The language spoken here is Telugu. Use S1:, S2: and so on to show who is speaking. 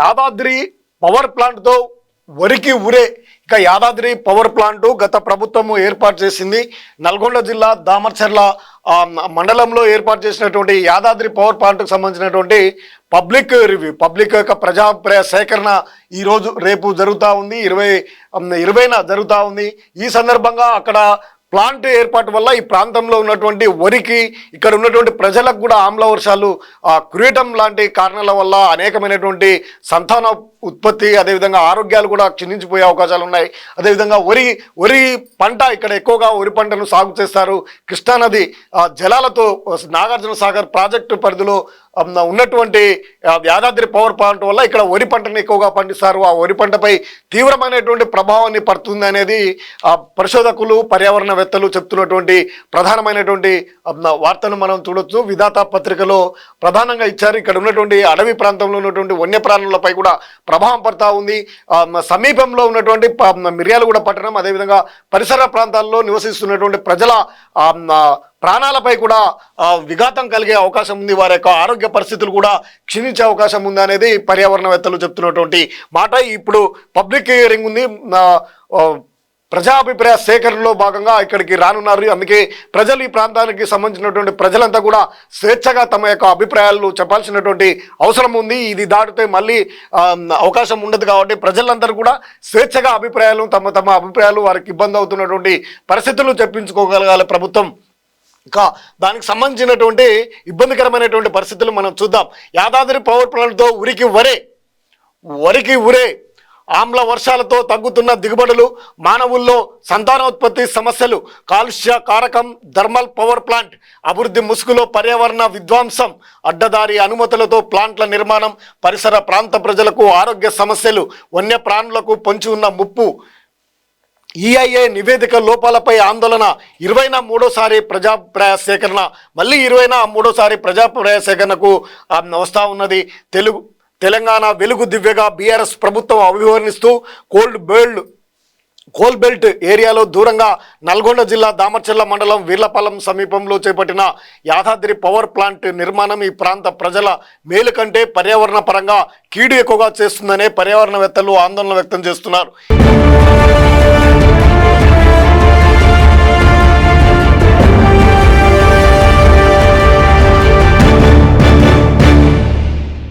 S1: యాదాద్రి పవర్ ప్లాంట్తో వరికి ఉరే ఇక యాదాద్రి పవర్ ప్లాంటు గత ప్రభుత్వము ఏర్పాటు చేసింది. నల్గొండ జిల్లా దామర్చర్ల మండలంలో ఏర్పాటు చేసినటువంటి యాదాద్రి పవర్ ప్లాంట్కు సంబంధించినటువంటి పబ్లిక్ రివ్యూ పబ్లిక్ యొక్క ప్రజాప్రయ సేకరణ ఈరోజు రేపు జరుగుతూ ఉంది. ఇరవై ఇరవైన జరుగుతూ ఉంది. ఈ సందర్భంగా అక్కడ ప్లాంట్ ఏర్పాటు వల్ల ఈ ప్రాంతంలో ఉన్నటువంటి వరికి ఇక్కడ ఉన్నటువంటి ప్రజలకు కూడా ఆమ్ల వర్షాలు ఆ, లాంటి కారణాల వల్ల అనేకమైనటువంటి సంతాన ఉత్పత్తి అదేవిధంగా ఆరోగ్యాలు కూడా క్షీణించిపోయే అవకాశాలు ఉన్నాయి. అదేవిధంగా వరి వరి పంట ఇక్కడ ఎక్కువగా వరి పంటను సాగు చేస్తారు. కృష్ణానది ఆ, జలాలతో నాగార్జున సాగర్ ప్రాజెక్టు పరిధిలో ఉన్నటువంటి యాదాద్రి పవర్ ప్లాంట్ వల్ల ఇక్కడ వరి పంటను ఎక్కువగా పండిస్తారు. ఆ వరి పంటపై తీవ్రమైనటువంటి ప్రభావాన్ని పడుతుంది అనేది ఆ, పరిశోధకులు పర్యావరణవేత్తలు చెప్తున్నటువంటి ప్రధానమైనటువంటి వార్తను మనం చూడొచ్చు. విధాత పత్రికలో ప్రధానంగా ఇచ్చారు. ఇక్కడ ఉన్నటువంటి అడవి ప్రాంతంలో ఉన్నటువంటి వన్యప్రాణులపై కూడా ప్రభావం పడతా ఉంది. సమీపంలో ఉన్నటువంటి ప- మిర్యాలగూడ పట్టణం అదేవిధంగా పరిసర ప్రాంతాల్లో నివసిస్తున్నటువంటి ప్రజల ప్రాణాలపై కూడా విఘాతం కలిగే అవకాశం ఉంది. వారి యొక్క ఆరోగ్య పరిస్థితులు కూడా క్షీణించే అవకాశం ఉంది అనేది పర్యావరణవేత్తలు చెప్తున్నటువంటి మాట. ఇప్పుడు పబ్లిక్ హియరింగ్ ఉంది. ప్రజాభిప్రాయ సేకరణలో భాగంగా ఇక్కడికి రానున్నారు. అందుకే ప్రజలు ఈ ప్రాంతానికి సంబంధించినటువంటి ప్రజలంతా కూడా స్వేచ్ఛగా తమ యొక్క అభిప్రాయాలు చెప్పాల్సినటువంటి అవసరం ఉంది. ఇది దాటితే మళ్ళీ అవకాశం ఉండదు కాబట్టి ప్రజలందరూ కూడా స్వేచ్ఛగా అభిప్రాయాలు తమ తమ అభిప్రాయాలు వారికి ఇబ్బంది అవుతున్నటువంటి పరిస్థితులు చెప్పించుకోగలగాలి ప్రభుత్వం. ఇంకా దానికి సంబంధించినటువంటి ఇబ్బందికరమైనటువంటి పరిస్థితులు మనం చూద్దాం. యాదాద్రి పవర్ ప్లాంట్తో ఉరికి వరే వరికి ఉరే ఆమ్ల వర్షాలతో తగ్గుతున్న దిగుబడులు మానవుల్లో సంతానోత్పత్తి సమస్యలు కాలుష్య కారకం థర్మల్ పవర్ ప్లాంట్ అభివృద్ధి ముసుగులో పర్యావరణ విధ్వంసం అడ్డదారి అనుమతులతో ప్లాంట్ల నిర్మాణం పరిసర ప్రాంత ప్రజలకు ఆరోగ్య సమస్యలు వన్యప్రాణులకు పొంచి ఉన్న ముప్పు. ఈఐఏ నివేదిక లోపాలపై ఆందోళన ఇరవైన మూడోసారి ప్రజాప్రాయ సేకరణ మళ్ళీ ఇరవైన మూడోసారి ప్రజాప్రాయ సేకరణకు వస్తూ వస్తా ఉన్నది. తెలుగు తెలంగాణ వెలుగు దివ్యగా బీఆర్ఎస్ ప్రభుత్వం అభివర్ణిస్తూ కోల్డ్ బెల్ట్ కోల్ బెల్ట్ ఏరియాలో దూరంగా నల్గొండ జిల్లా దామర్చర్ల మండలం వీర్లపాలెం సమీపంలో చేపట్టిన యాదాద్రి పవర్ ప్లాంట్ నిర్మాణం ఈ ప్రాంత ప్రజల మేలు కంటే పర్యావరణ పరంగా కీడు ఎక్కువగా చేస్తుందనే పర్యావరణవేత్తలు ఆందోళన వ్యక్తం చేస్తున్నారు.